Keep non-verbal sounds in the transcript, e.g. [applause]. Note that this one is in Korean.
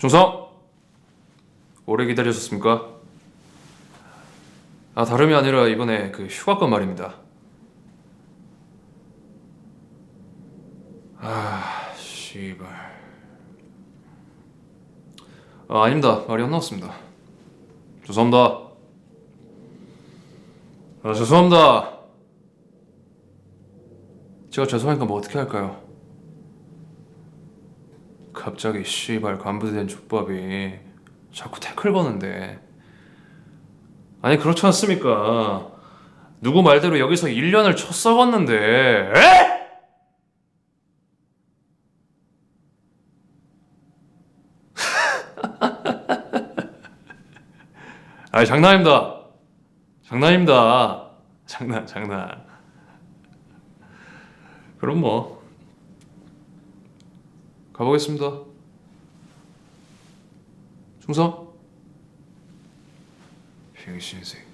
중성 오래 기다리셨습니까? 아 다름이 아니라 이번에 그 휴가권 말입니다. 아 씨발. 아 아닙니다 말이 안 나왔습니다. 죄송합니다. 아 죄송합니다. 제가 죄송하니까 뭐 어떻게 할까요? 갑자기 씨발 간부된 족밥이 자꾸 태클 거는데. 아니 그렇지 않습니까? 누구 말대로 여기서 1년을 쳐 썩었는데 에? [laughs] 아니 장난입니다. 장난입니다. 장난 장난. 그럼 뭐 가보겠습니다. 충성? 병신 새끼.